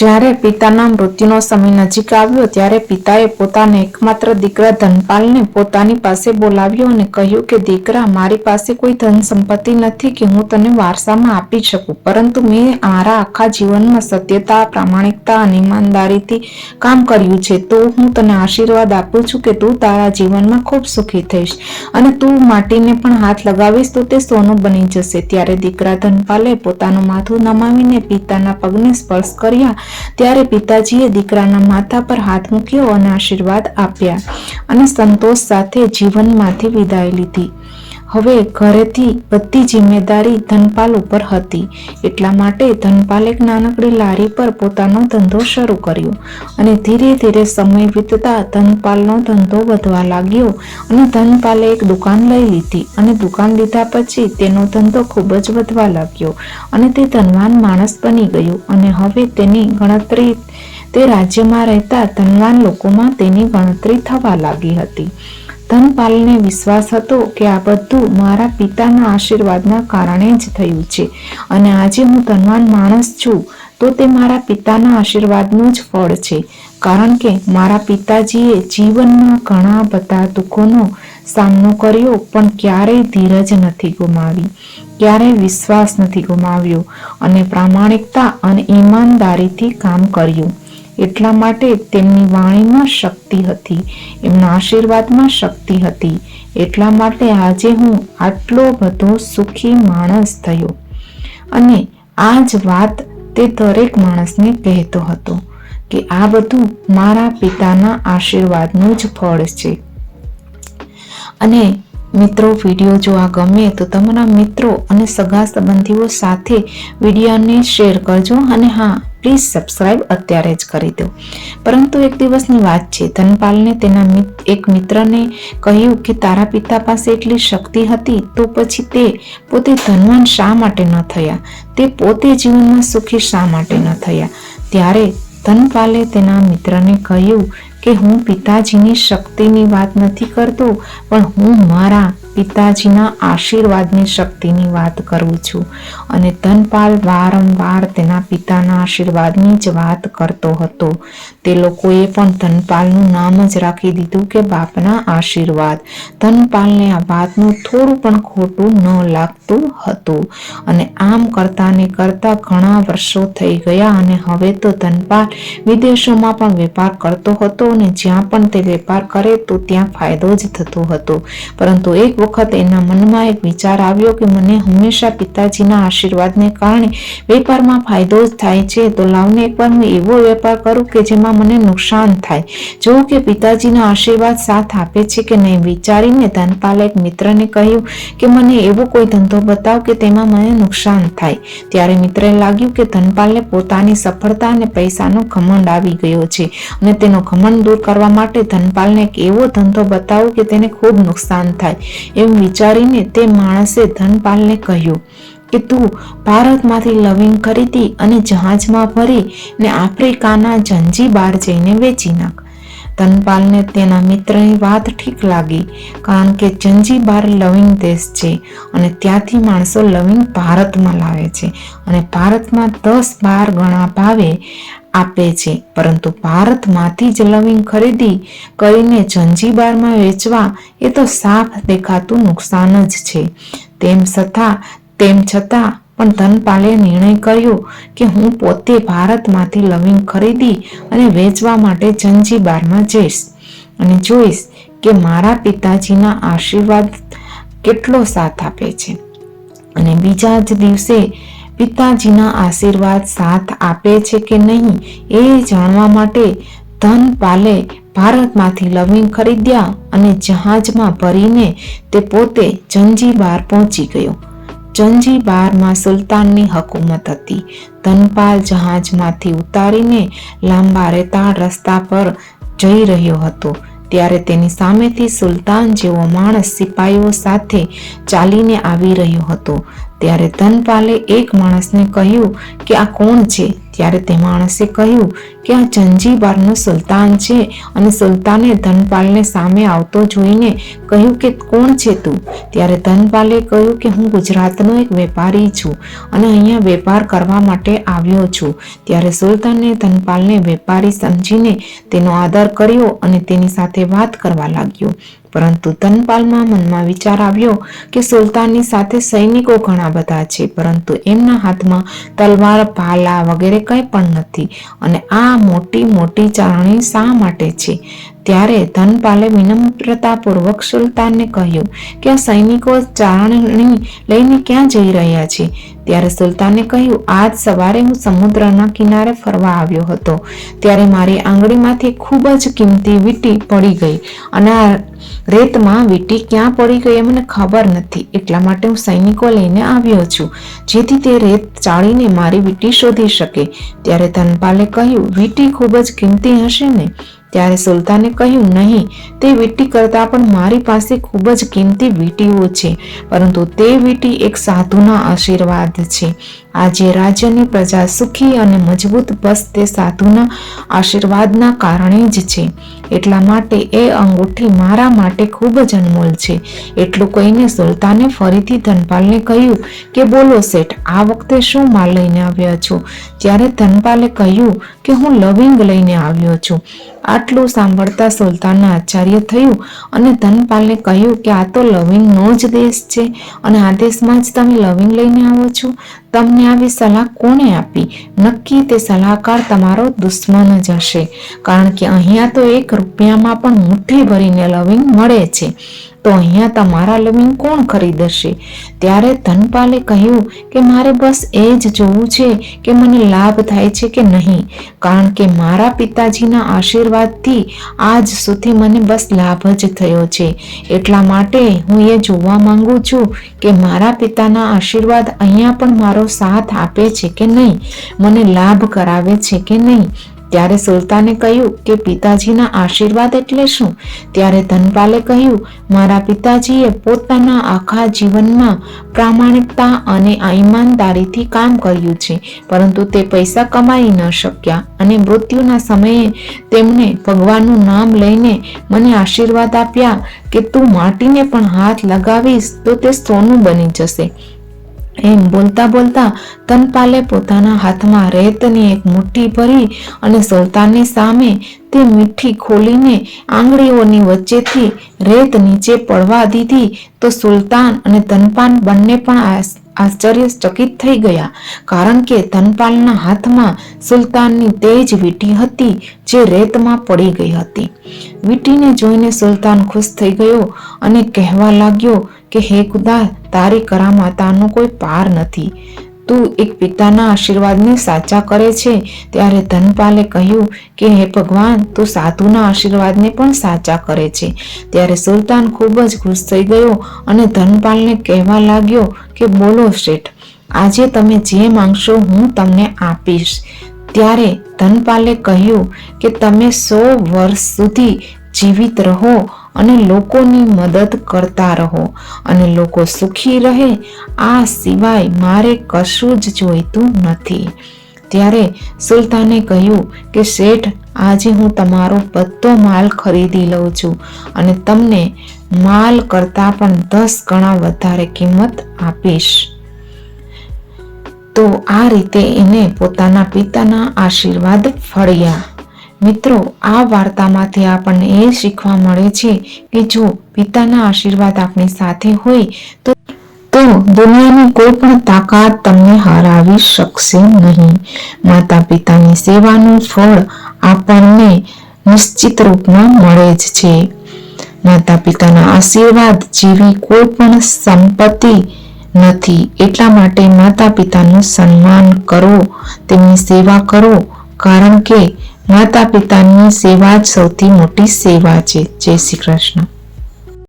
જ્યારે પિતાના મૃત્યુનો સમય નજીક આવ્યો ત્યારે પિતાએ પોતાના એકમાત્ર દીકરા ધનપાલને પોતાની પાસે બોલાવ્યો અને કહ્યું કે, દીકરા, મારી પાસે કોઈ ધન સંપત્તિ નથી કે હું તને વારસામાં આપી શકું. પરંતુ મેં મારા આખા જીવનમાં સત્યતા, પ્રામાણિકતા અને ઈમાનદારીથી કામ કર્યું છે. તો હું તને આશીર્વાદ આપું છું કે તું તારા જીવનમાં ખૂબ સુખી થઈશ અને તું માટીને પણ હાથ લગાવીશ તો તે સોનું બની જશે. ત્યારે દીકરા ધનપાલે પોતાનું માથું નમાવીને પિતાના પગને સ્પર્શ કર્યા ત્યારે પિતાજીએ દીકરાના માથા પર હાથ મૂક્યો અને આશીર્વાદ આપ્યા અને સંતોષ સાથે જીવનમાંથી વિદાય લીધી. હવે ઘરેથી બધી જિમ્મેદારી ધનપાલ ઉપર હતી. એટલા માટે ધનપાલ એક નાનકડી લારી પર પોતાનો ધંધો શરૂ કર્યો અને ધીરે ધીરે સમય વીતતા ધનપાલનો ધંધો વધવા લાગ્યો અને ધનપાલે એક દુકાન લઈ લીધી અને દુકાન લીધા પછી તેનો ધંધો ખૂબ જ વધવા લાગ્યો અને તે ધનવાન માણસ બની ગયો અને હવે તેની ગણતરી તે રાજ્યમાં રહેતા ધનવાન લોકોમાં તેની ગણતરી થવા લાગી હતી. ધનપાલને વિશ્વાસ હતો કે આ બધું મારા પિતાના આશીર્વાદના કારણે જ થયું છે. અને આજે હું ધનવાન માણસ છું, તો તે મારા પિતાના આશીર્વાદનું જ ફળ છે. કારણ કે મારા પિતાજીએ જીવનમાં ઘણા બધા દુઃખોનો સામનો કર્યો, પણ ક્યારેય ધીરજ નથી ગુમાવી. ક્યારેય વિશ્વાસ નથી ગુમાવ્યો અને પ્રામાણિકતા અને ઈમાનદારીથી કામ કર્યું. એટલા માટે તેમની વાણીમાં શક્તિ હતી, એમના આશીર્વાદમાં શક્તિ હતી. એટલા માટે આજે હું આટલો બધો સુખી માણસ થયો. અને આ જ વાત તે દરેક માણસને કહેતો હતો કે આ બધું મારા પિતાના આશીર્વાદનું જ ફળ છે. અને મિત્રો, વીડિયો જો આ ગમે તો તમારા મિત્રો અને સગા સંબંધીઓ સાથે વિડીયોને શેર કરજો. અને હા પ્લીઝ સબસ્ક્રાઇબ અત્યારે જ કરી દો. પરંતુ એક દિવસની વાત છે, ધનપાલને તેના એક મિત્રને કહ્યું કે તારા પિતા પાસે એટલી શક્તિ હતી તો પછી તે પોતે ધનવાન શા માટે ન થયા? તે પોતે જીવનમાં સુખી શા માટે ન થયા? ત્યારે ધનપાલે તેના મિત્રને કહ્યું કે હું પિતાજીની શક્તિની વાત નથી કરતો, પણ હું મારા પિતાજીના આશીર્વાદની શક્તિની વાત કરું છું અને ધનપાલ વારંવાર તેના પિતાના આશીર્વાદની જ વાત કરતો હતો. તે લોકોએ પણ ધનપાલનું નામ જ રાખી દીધું કે બાપના આશીર્વાદ. ધનપાલને આ વાતનું થોડું પણ ખોટું ન લાગતું હતું અને આમ કરતા ને કરતા ઘણા વર્ષો થઈ ગયા અને હવે તો ધનપાલ વિદેશોમાં પણ વેપાર કરતો હતો અને જ્યાં પણ તે વેપાર કરે તો ત્યાં ફાયદો જ થતો હતો. પરંતુ એક વખત એના મનમાં એક વિચાર આવ્યો કે મને હંમેશા પિતાજીના આશીર્વાદને કારણે વેપારમાં ફાયદો જ થાય છે. તો લાવને એકવાર હું એવો વેપાર કરું કે જેમાં મને નુકસાન થાય. જોઉં કે પિતાજીના આશીર્વાદ સાથ આપે છે કે નહીં, વિચારીને ધનપાલે એક મિત્રને કહ્યું કે મને એવો કોઈ ધંધો બતાવ કે તેમાં મને નુકસાન થાય. ત્યારે મિત્રને લાગ્યું કે ધનપાલને પોતાની સફળતા અને પૈસાનો ઘમંડ આવી ગયો છે અને તેનો ઘમંડ દૂર કરવા માટે ધનપાલને એક એવો ધંધો બતાવો કે તેને ખૂબ નુકસાન થાય. એમ વિચારીને તે માણસે ધનપાલને કહ્યું કે તું ભારતમાંથી લવિંગ ખરીદી અને જહાજમાં ભરી ને આફ્રિકાના જંજીબાર જઈને વેચી નાખ. ધનપાલને તેના મિત્રની વાત ઠીક લાગી, કારણ કે જંજીબાર લવિંગ દેશ છે અને ત્યાંથી માણસો લવિંગ ભારતમાં લાવે છે અને ભારતમાં દસ બાર ગણા ભાવે આપે છે. પરંતુ ભારતમાંથી જ લવિંગ ખરીદી કરીને જંજીબારમાં વેચવા એ તો સાફ દેખાતું નુકસાન જ છે. તેમ છતાં તેમ છતાં પણ ધનપાલે નિર્ણય કર્યો કે હું પોતે ભારતમાંથી લવિંગ ખરીદી અને વેચવા માટે જંજીબારમાં જઈશ. અને જોઈશ કે મારા પિતાજીના આશીર્વાદ કેટલો સાથ આપે છે. અને બીજા જ દિવસે પિતાજીના આશીર્વાદ સાથ આપે છે કે નહીં એ જાણવા માટે ધનપાલે ભારતમાંથી લવિંગ ખરીદ્યા અને જહાજમાં ભરીને તે પોતે જંજીબાર પહોંચી ગયો. જંજીબારમાં સુલતાનની હકુમત હતી. ધનપાલ જહાજમાંથી ઉતારીને લાંબા રેતાળ રસ્તા પર જઈ રહ્યો હતો. ત્યારે તેની સામેથી સુલતાન જેવો માણસ સિપાહીઓ સાથે ચાલીને આવી રહ્યો હતો. ત્યારે ધનપાલે એક માણસને કહ્યું કે, આ કોણ છે? ત્યારે તે માણસે કહ્યું કે આ જંજીબારનો સુલતાન છે અને સુલતાને ધનપાલને સામે આવતો જોઈને કહ્યું કે કોણ છે તું? ત્યારે ધનપાલે કહ્યું કે હું ગુજરાતનો એક વેપારી છું અને અહીંયા વેપાર કરવા માટે આવ્યો છું. ત્યારે સુલતાને ધનપાલને વેપારી સમજીને તેનો આદર કર્યો અને તેની સાથે વાત કરવા લાગ્યો. પરંતુ ધનપાલમાં મનમાં વિચાર આવ્યો કે સુલતાનની સાથે સૈનિકો ઘણા બધા છે, પરંતુ એમના હાથમાં તલવાર ભાલા વગેરે કંઈ પણ નથી. અને આ મોટી મોટી ચારણી શા માટે છે? ત્યારે ધનપાલે વિનમ્રતાપૂર્વક સુલતાનને કહ્યું કે આ સૈનિકો ચારણી લઈને ક્યાં જઈ રહ્યા છે? ત્યારે સુલતાને કહ્યું, આજ સવારે હું સમુદ્રના કિનારે ફરવા આવ્યો હતો. ત્યારે મારી આંગળીમાંથી ખૂબ જ કિંમતી વીટી પડી ગઈ અને આ રેતમાં વીટી ક્યાં પડી ગઈ એ મને ખબર નથી. એટલા માટે હું સૈનિકો લઈને આવ્યો છું, જેથી તે રેત ચાળીને મારી વીટી શોધી શકે. ત્યારે ધનપાલે કહ્યું, વીટી ખૂબ જ કિંમતી હશે ને? ત્યારે સુલતાને કહ્યું, નહીં, તે વીંટી કરતાં પણ મારી પાસે ખૂબ જ કિંમતી વીંટીઓ છે, પરંતુ તે વીંટી એક સાધુના આશીર્વાદ છે. આજે રાજ્યની પ્રજા સુખી અને મજબૂત બસ તે સાધુના આશીર્વાદના કારણે જ છે. એટલા માટે એ અંગૂઠી મારા માટે ખૂબ જ અનમોલ છે. એટલું કહીને સુલતાને ફરીથી ધનપાલને કહ્યું કે બોલો શેઠ, આ વખતે શું માલ લઈને આવ્યા છો? ત્યારે ધનપાલે કહ્યું કે હું લવિંગ લઈને આવ્યો છું. આટલું સાંભળતા સુલતાનના આચાર્ય થયું અને ધનપાલને કહ્યું કે આ તો લવિંગનો જ દેશ છે અને આ દેશમાં જ તમે લવિંગ લઈને આવો છો. તમને આવી સલાહ કોણે આપી? નક્કી તે સલાહકાર તમારો દુશ્મન જ હશે. કારણ કે અહીંયા તો એક રૂપિયામાં પણ મુઠ્ઠી ભરીને લવિંગ મળે છે. તો અહીંયા તમારા લવિંગ કોણ ખરીદશે? ત્યારે ધનપાલે કહ્યું કે મારે બસ એ જ જોવું છે કે મને લાભ થાય છે કે નહીં. કારણ કે મારા પિતાજીના આશીર્વાદથી આજ સુધી મને બસ લાભ જ થયો છે. એટલા માટે હું એ જોવા માંગુ છું કે મારા પિતાના આશીર્વાદ અહીંયા પણ મારો સાથ આપે છે કે નહીં? મને લાભ કરાવે છે કે નહીં? ત્યારે સુલતાને કહ્યું કે પિતાજીના આશીર્વાદ એટલે શું? ત્યારે ધનપાલે કહ્યું, મારા પિતાજીએ પોતાના આખા જીવનમાં પ્રામાણિકતા અને ઈમાનદારીથી કામ કર્યું છે, પરંતુ તે પૈસા કમાઈ ન શક્યા અને મૃત્યુના સમયે તેમણે ભગવાનનું નામ લઈને મને આશીર્વાદ આપ્યા કે તું માટીને પણ હાથ લગાવીશ તો તે સોનું બની જશે. એમ બોલતા બોલતા તનપાલે પોતાના હાથમાં રેતની એક મુઠ્ઠી ભરી અને સુલતાનની સામે તે મીઠી ખોલીને આંગળીઓની વચ્ચેથી રેત નીચે પડવા દીધી તો સુલતાન અને તનપાન બંને પણ આશ્ચર્યચકિત થઈ ગયા. કારણ કે તનપાલના હાથમાં સુલતાનની તેજ વીંટી હતી જે રેતમાં પડી ગઈ હતી. વીટીને જોઈને સુલતાન ખુશ થઈ ગયો અને કહેવા લાગ્યો કે હે ખુદા, તારી કરામાતાનો કોઈ પાર નથી. તું એક પિતાના આશીર્વાદને સાચા કરે છે. ત્યારે ધનપાલે કહ્યું કે હે ભગવાન, તું સાધુના આશીર્વાદને પણ સાચા કરે છે. ત્યારે સુલતાન ખૂબ જ ખુશ થઈ ગયો અને ધનપાલને કહેવા લાગ્યો કે બોલો શેઠ, આજે તમે જે માંગશો હું તમને આપીશ. ત્યારે ધનપાલે કહ્યું કે તમે સો વર્ષ સુધી જીવિત રહો અને લોકોની મદદ કરતા રહો. અને લોકો સુખી રહે, આ સિવાય મારે કશું જ જોઈતું નથી. ત્યારે સુલતાને કહ્યું કે, શેઠ, આજે હું તમારો બધો માલ ખરીદી લઉં છું અને તમને માલ કરતાં પણ દસ ગણા વધારે કિંમત આપીશ. તો આ રીતે એને પોતાના પિતાના આશીર્વાદ ફળ્યા. મિત્રો, આ વાર્તામાંથી આપણને એ શીખવા મળે છે કે જો પિતાના આશીર્વાદ આપણી સાથે હોય તો તો દુનિયાની કોઈ પણ તાકાત તમને હરાવી શકશે નહીં. માતા પિતાની સેવાનું ફળ આપણને નિશ્ચિત રૂપમાં મળે જ છે. માતા પિતાના આશીર્વાદ જેવી કોઈ પણ સંપત્તિ નથી. એટલા માટે માતા પિતાનું સન્માન કરો, તેમની સેવા કરો કારણ કે માતા પિતાની સેવા જ સૌથી મોટી સેવા છે. જય શ્રી કૃષ્ણ.